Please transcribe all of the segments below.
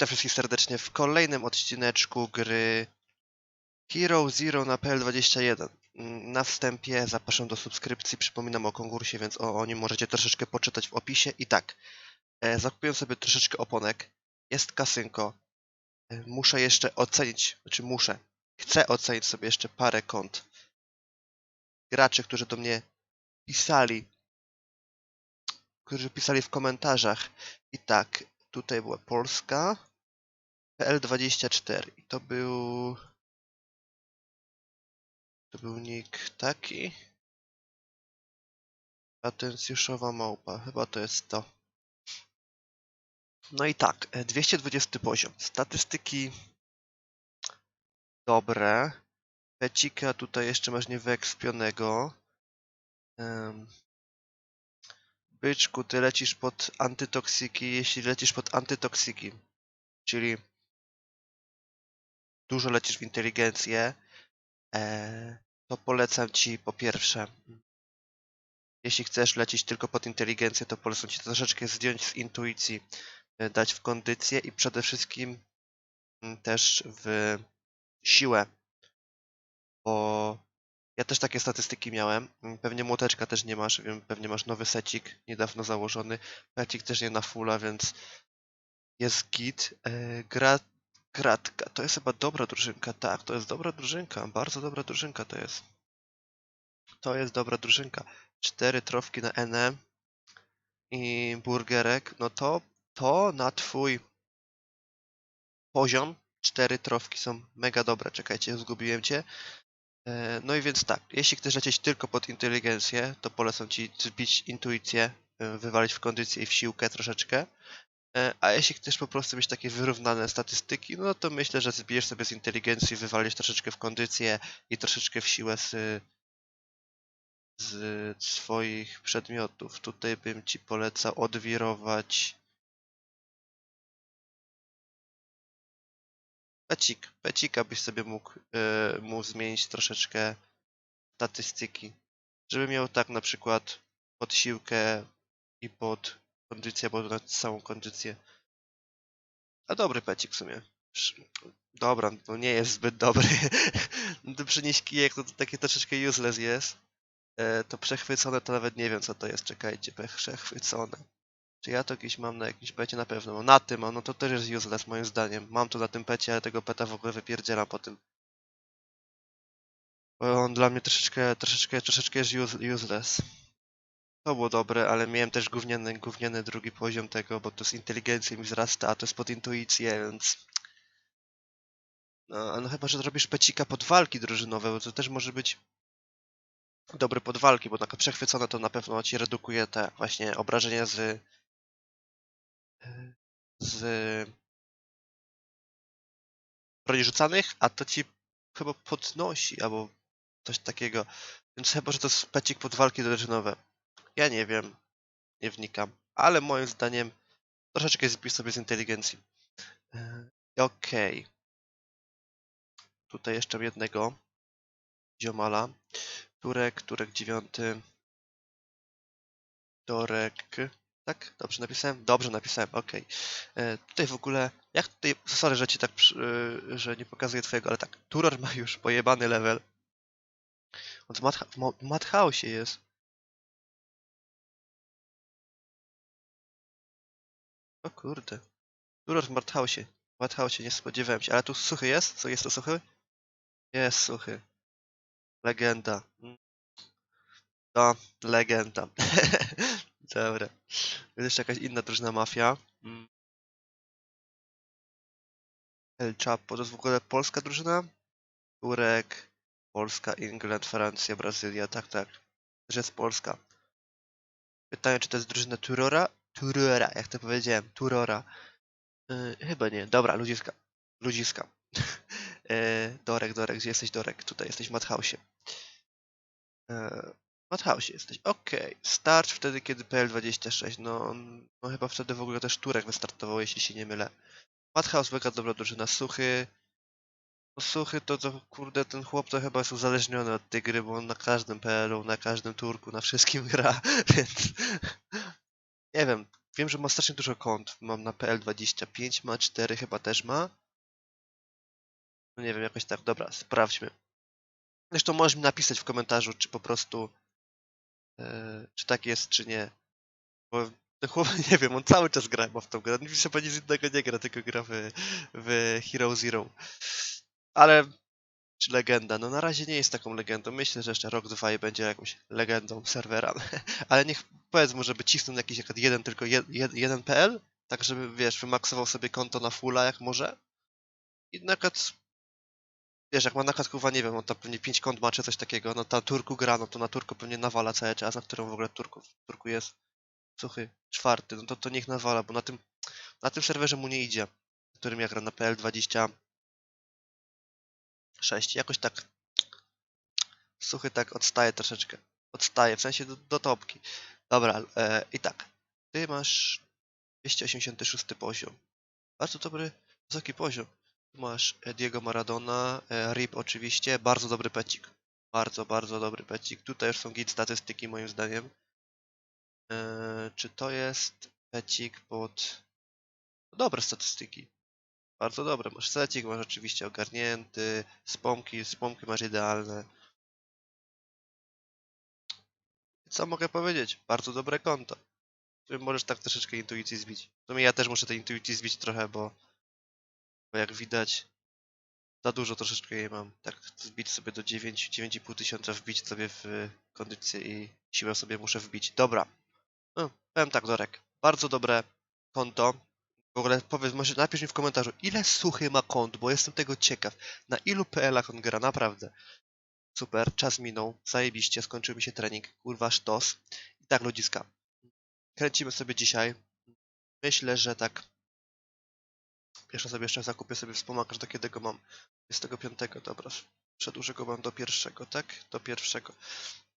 Witam wszystkich serdecznie w kolejnym odcineczku gry Hero Zero na PL21. Mm, Na wstępie zapraszam do subskrypcji, przypominam o konkursie, więc o, o nim możecie troszeczkę poczytać w opisie. I tak, e, zakupiłem sobie troszeczkę oponek, jest kasynko, e, muszę jeszcze ocenić, znaczy muszę, chcę ocenić sobie jeszcze parę kont graczy, którzy do mnie pisali, którzy pisali w komentarzach. I tak, tutaj była Polska, PL24 i to był to był nick taki. Atencjuszowa małpa, chyba to jest to. No i tak, e, 220 poziom. Statystyki dobre. Pecika tutaj jeszcze masz niewyekspionego. Em, byczku, ty lecisz pod antytoksyki, jeśli lecisz pod antytoksyki czyli dużo lecisz w inteligencję, e, to polecam ci po pierwsze, jeśli chcesz lecieć tylko pod inteligencję, to polecam ci troszeczkę zdjąć z intuicji, e, dać w kondycję i przede wszystkim mm, też w siłę, bo ja też takie statystyki miałem. Mm, Pewnie młoteczka też nie masz, wiem, pewnie masz nowy secik, niedawno założony. Pecik też nie na fulla, więc jest git. E, gra Kratka, to jest chyba dobra drużynka, tak, to jest dobra drużynka, bardzo dobra drużynka to jest. To jest dobra drużynka. Cztery trofki na NM i burgerek, no to, to na twój poziom, cztery trofki są mega dobre, czekajcie, zgubiłem cię. E, No i więc tak, jeśli chcesz lecieć tylko pod inteligencję, to polecam ci zbić intuicję, e, wywalić w kondycję i w siłkę troszeczkę. E, A jeśli chcesz po prostu mieć takie wyrównane statystyki, no to myślę, że zbijesz sobie z inteligencji, wywalisz troszeczkę w kondycję i troszeczkę w siłę z, z swoich przedmiotów. Tutaj bym ci polecał odwirować pecik. Pecika byś sobie mógł e, mu zmienić troszeczkę statystyki. Żeby miał tak na przykład pod siłkę i pod kondycję, albo na całą kondycję. A dobry pecik w sumie. Dobra, to nie jest zbyt dobry. No przynieść kijek, to, to takie troszeczkę useless jest. E, to przechwycone to nawet nie wiem co to jest, czekajcie, przechwycone. Czy ja to gdzieś mam na jakimś pecie? Na pewno mam. Na tym no to też jest useless moim zdaniem. Mam to na tym pecie, ale tego peta w ogóle wypierdzielam po tym. Bo on dla mnie troszeczkę, troszeczkę, troszeczkę jest use- useless. To było dobre, ale miałem też gówniany, gówniany drugi poziom tego, bo to z inteligencji mi wzrasta, a to jest pod intuicję, więc... No, no chyba, że zrobisz pecika pod walki drużynowe, bo to też może być dobre pod walki, bo taka przechwycone to na pewno ci redukuje te właśnie obrażenia z... z broni rzucanych, a to ci chyba podnosi, albo coś takiego. Więc chyba, że to jest pecik pod walki drużynowe. Ja nie wiem, nie wnikam, ale moim zdaniem troszeczkę zbić sobie z inteligencji. E, Okej. Tutaj jeszcze jednego ziomala. Turek, Turek dziewiąty. Torek. Tak? Dobrze napisałem? Dobrze napisałem, okej. E, Tutaj w ogóle, jak tutaj, sorry, że ci tak, y, że nie pokazuję twojego, ale tak, Turor ma już pojebany level. On w Madha- w Madhouse'ie jest. O kurde. Turor w Madhouse'ie. W Madhouse'ie nie spodziewałem się, ale tu suchy jest? Co jest tu suchy? Jest suchy. Legenda. To legenda. Dobra. Jest jeszcze jakaś inna drużyna mafia. Mm. El Chapo, to jest w ogóle polska drużyna? Turek, Polska, England, Francja, Brazylia, tak, tak. Też jest Polska. Pytanie, czy to jest drużyna Turora? Turora, jak to powiedziałem, Turora. Yy, chyba nie. Dobra, ludziska. Ludziska. yy, Dorek, Dorek, gdzie jesteś Dorek? Tutaj jesteś w Madhouse'ie. Yy, w Madhouse'ie jesteś. Okej. Start wtedy, kiedy PL26. No, no chyba wtedy w ogóle też Turek wystartował, jeśli się nie mylę. Madhouse mega dobra drużyna. Suchy. No Suchy to, to kurde, ten chłop to chyba jest uzależniony od tej gry, bo on na każdym PL-u, na każdym turku, na wszystkim gra, więc nie wiem. wiem, że ma strasznie dużo kont. Mam na PL25, ma 4 chyba też ma. No nie wiem, jakoś tak. Dobra, sprawdźmy. Zresztą możesz mi napisać w komentarzu, czy po prostu e, czy tak jest, czy nie. Bo ten chłop, nie wiem, on cały czas gra chyba w tą grę. On chyba nic innego nie gra, tylko gra w, w Hero Zero. Ale czy legenda? No na razie nie jest taką legendą. Myślę, że jeszcze rok, dwa i będzie jakąś legendą serwera. Ale niech powiedz mu, żeby cisnął jakiś jak jeden, tylko jed, jed, jeden PL, tak żeby, wiesz, wymaksował sobie konto na fulla jak może. I na przykład, wiesz, jak ma na kurwa, nie wiem, on tam pewnie 5 kont ma czy coś takiego, no ta Turku gra, no to na Turku pewnie nawala cały czas, na którą w ogóle Turku, Turku jest suchy, czwarty, no to, to niech nawala, bo na tym, na tym serwerze mu nie idzie, którym ja gram na PL20 6. Jakoś tak suchy tak odstaje troszeczkę. Odstaje, w sensie do, do topki. Dobra, e, i tak. Ty masz 286 poziom. Bardzo dobry, wysoki poziom. Tu masz e, Diego Maradona, e, RIP oczywiście, bardzo dobry pecik. Bardzo, bardzo dobry pecik. Tutaj już są git statystyki moim zdaniem. E, czy to jest pecik pod... Dobre statystyki. Bardzo dobre. Masz secik, masz oczywiście ogarnięty, spomki, spomki masz idealne. Co mogę powiedzieć? Bardzo dobre konto. Możesz tak troszeczkę intuicji zbić. W sumie ja też muszę tej intuicji zbić trochę, bo, bo jak widać za dużo troszeczkę jej mam. Tak zbić sobie do 9, 9,5 tysiąca wbić sobie w kondycję i siłę sobie muszę wbić. Dobra. No, powiem tak, Dorek. Bardzo dobre konto. W ogóle powiedz, może napisz mi w komentarzu, ile suchy ma kont, bo jestem tego ciekaw. Na ilu PL-ach on gra, naprawdę. Super, czas minął, zajebiście, skończył mi się trening, kurwa sztos. I tak, ludziska, kręcimy sobie dzisiaj. Myślę, że tak... Pierwsze sobie jeszcze zakupię sobie wspomagacz, do kiedy go mam? 25, dobra. Przedłużę go mam do pierwszego, tak? Do pierwszego.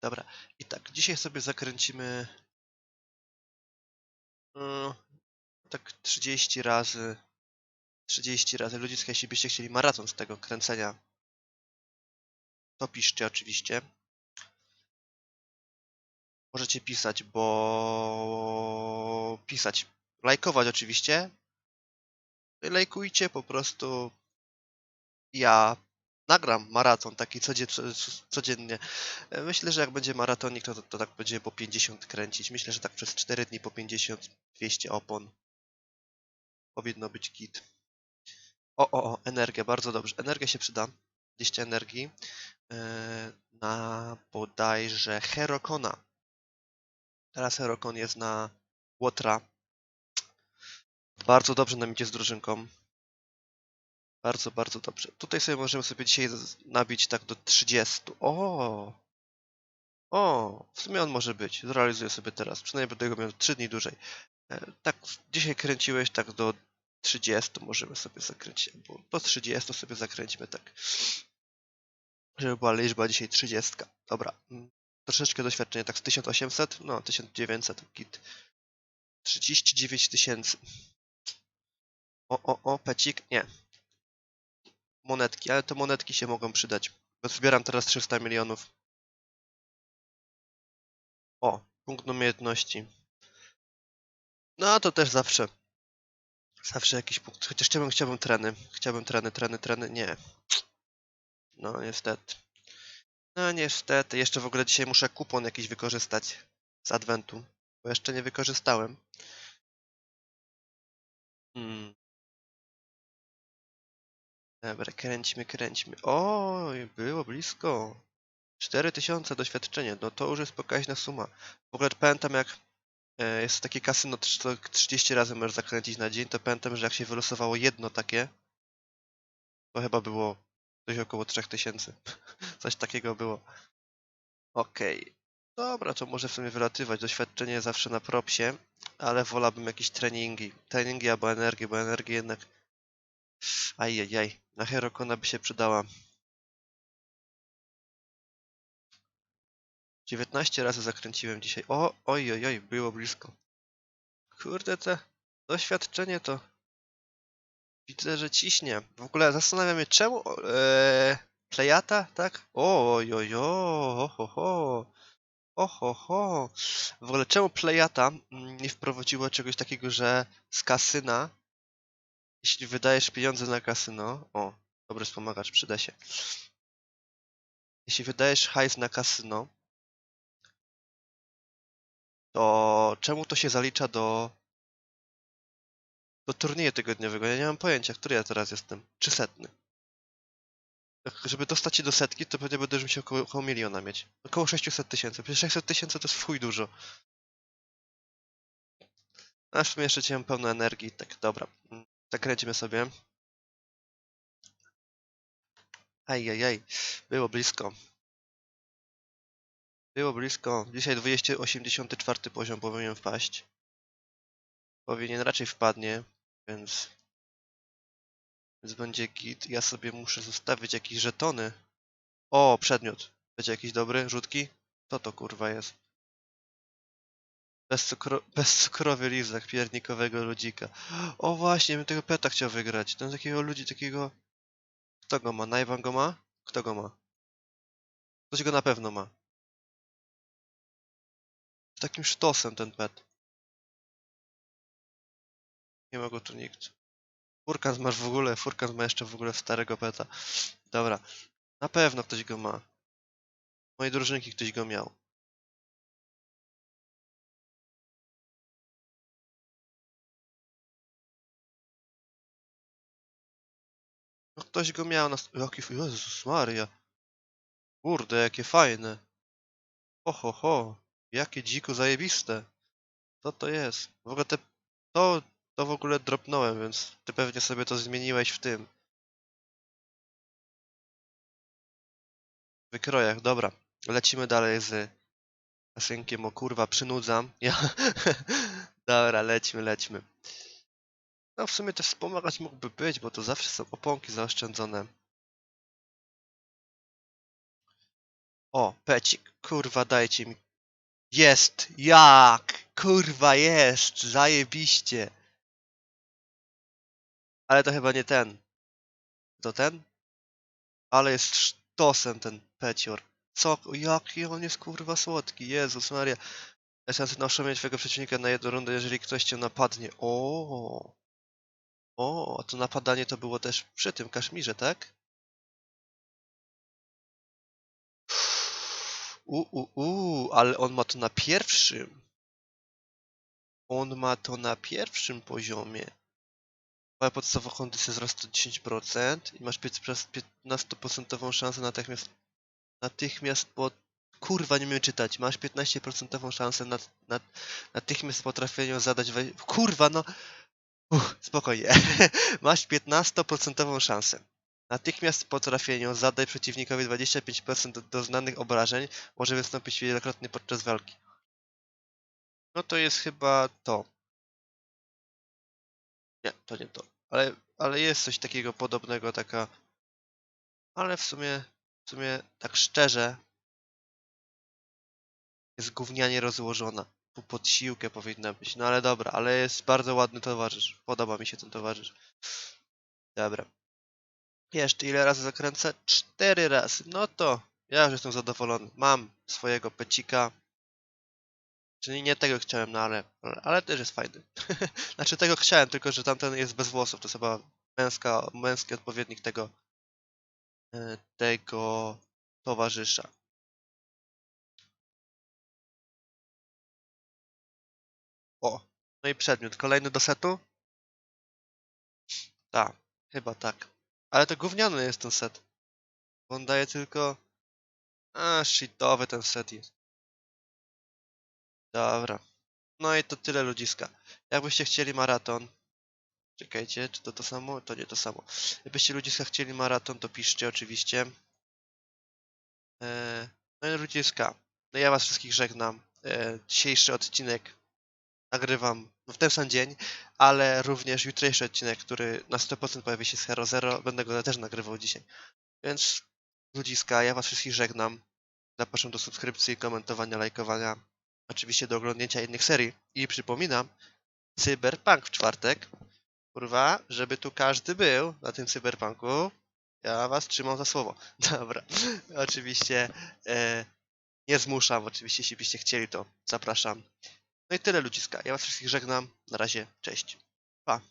Dobra, i tak, dzisiaj sobie zakręcimy... Tak 30 razy 30 razy ludziska, jeśli byście chcieli maraton z tego kręcenia, to piszcie oczywiście. Możecie pisać, bo pisać, lajkować oczywiście. Lajkujcie po prostu. Ja nagram maraton taki codzien, codziennie. Myślę, że jak będzie maratonik, to, to, to tak będzie po 50 kręcić. Myślę, że tak przez 4 dni po 50, 200 opon powinno być kit. O, o, o, energia, bardzo dobrze. Energia się przyda. 200 energii yy, na bodajże Herokona. Teraz Herokon jest na Łotra. Bardzo dobrze nam idzie z drużynką. Bardzo, bardzo dobrze. Tutaj sobie możemy sobie dzisiaj nabić tak do 30. O! O! W sumie on może być. Zrealizuję sobie teraz. Przynajmniej będę go miał 3 dni dłużej. E, tak, dzisiaj kręciłeś tak do 30 możemy sobie zakręcić, bo do 30 sobie zakręcimy tak. Żeby była liczba dzisiaj 30. Dobra. mm, Troszeczkę doświadczenia, tak z 1800, no 1900 git. 39 tysięcy. O, o, o, pecik, nie. Monetki, ale to monetki się mogą przydać. Zbieram teraz 300 milionów. O, punkt umiejętności. No to też zawsze. Zawsze jakiś punkt. Chociaż chciałbym, chciałbym treny. Chciałbym treny, treny, treny. Nie. No niestety. No niestety. Jeszcze w ogóle dzisiaj muszę kupon jakiś wykorzystać z Adventu. Bo jeszcze nie wykorzystałem. Hmm. Dobra, kręćmy, kręćmy. Oj, było blisko. 4000 doświadczenia, no to już jest pokaźna suma. W ogóle pamiętam jak e, jest takie kasyno, co 30 razy możesz zakręcić na dzień, to pamiętam, że jak się wylosowało jedno takie, to chyba było coś około 3000. Coś takiego było. Okej. Dobra, to może w sumie wylatywać. Doświadczenie zawsze na propsie, ale wolałbym jakieś treningi. Treningi albo energię, bo energię jednak... Ajajaj, na Herokona by się przydała. 19 razy zakręciłem dzisiaj. O, oj, oj, oj, było blisko. Kurde, te doświadczenie to widzę, że ciśnie. W ogóle zastanawiam się, czemu e, Plejata, tak? Oj, oj, oj, ho, ho. Oho, ho. W ogóle czemu Playata mm, nie wprowadziło czegoś takiego, że z kasyna, jeśli wydajesz pieniądze na kasyno, o, dobry wspomagacz, przyda się. Jeśli wydajesz hajs na kasyno, to czemu to się zalicza do do turnieju tygodniowego? Ja nie mam pojęcia, który ja teraz jestem. Czy setny? Jak- Żeby dostać się do setki, to pewnie będę musiał około, około miliona mieć. Około 600 tysięcy. Przecież 600 tysięcy to jest chuj dużo. A w sumie jeszcze cię mam pełno energii. Tak, dobra. Zakręcimy sobie. Ajajaj. Było blisko. Było blisko. Dzisiaj 284 poziom powinien wpaść. Powinien raczej wpadnie, więc... Więc będzie git. Ja sobie muszę zostawić jakieś żetony. O, przedmiot. Będzie jakiś dobry? Rzutki? Co to kurwa jest? Bezcukro... Bezcukrowy lizak piernikowego ludzika. O właśnie, bym tego peta chciał wygrać. Ten takiego ludzi, takiego... Kto go ma? Najwan go ma? Kto go ma? Ktoś go na pewno ma. Takim sztosem ten pet. Nie ma go tu nikt. Furkans masz w ogóle, Furkans ma jeszcze w ogóle starego peta. Dobra. Na pewno ktoś go ma. Mojej drużynki ktoś go miał. No ktoś go miał na... Jaki... Jezus Maria. Kurde, jakie fajne. Ho, ho, ho. Jakie dziko zajebiste. Co to jest? W ogóle te... To, to w ogóle dropnąłem, więc ty pewnie sobie to zmieniłeś w tym. Wykrojach, dobra. Lecimy dalej z Asynkiem, o kurwa, przynudzam. Ja... Dobra, lećmy, lećmy. No w sumie też wspomagać mógłby być, bo to zawsze są oponki zaoszczędzone. O, pecik, kurwa, dajcie mi. Jest! Jak? Kurwa, jest! Zajebiście! Ale to chyba nie ten. To ten? Ale jest sztosem ten pecior. Co? Jaki on jest kurwa słodki. Jezus Maria. Ja szansę na oszamieć twojego przeciwnika na jedną rundę, jeżeli ktoś cię napadnie. O, O, to napadanie to było też przy tym kaszmirze, tak? U, u, u, ale on ma to na pierwszym. On ma to na pierwszym poziomie. Twoja podstawowa kondycja wzrasta o 10% i masz 15% szansę natychmiast natychmiast po... Kurwa, nie umiem czytać. Masz 15% szansę na, na, natychmiast po trafieniu zadać... Kurwa, no... Uff, spokojnie. Masz 15% szansę. Natychmiast po trafieniu zadaj przeciwnikowi 25% doznanych obrażeń. Może wystąpić wielokrotnie podczas walki. No to jest chyba to. Nie, to nie to. Ale, ale jest coś takiego podobnego, taka... Ale w sumie, w sumie, tak szczerze, jest gównianie rozłożona. Tu pod siłkę powinna być. No ale dobra, ale jest bardzo ładny towarzysz. Podoba mi się ten towarzysz. Dobra. Jeszcze ile razy zakręcę? Cztery razy. No to ja już jestem zadowolony. Mam swojego pecika. Czyli nie tego chciałem, no ale, ale też jest fajny. znaczy tego chciałem, tylko że tamten jest bez włosów. To jest chyba męska, męski odpowiednik tego e, tego towarzysza. O, no i przedmiot. Kolejny do setu? Tak, chyba tak. Ale to gówniany jest ten set. Bo on daje tylko... A, shitowy ten set jest. Dobra. No i to tyle ludziska. Jakbyście chcieli maraton... Czekajcie, czy to to samo? To nie to samo. Jakbyście ludziska chcieli maraton, to piszcie oczywiście. Eee, no i ludziska. No ja was wszystkich żegnam. Eee, dzisiejszy odcinek nagrywam w ten sam dzień, ale również jutrzejszy odcinek, który na 100% pojawi się z Hero Zero, będę go też nagrywał dzisiaj. Więc ludziska, ja was wszystkich żegnam. Zapraszam do subskrypcji, komentowania, lajkowania. Oczywiście do oglądnięcia innych serii. I przypominam, Cyberpunk w czwartek. Kurwa, żeby tu każdy był na tym Cyberpunku. Ja was trzymam za słowo. Dobra. Oczywiście. E, Nie zmuszam, oczywiście, jeśli byście chcieli, to zapraszam. No i tyle ludziska. Ja was wszystkich żegnam. Na razie, cześć. Pa.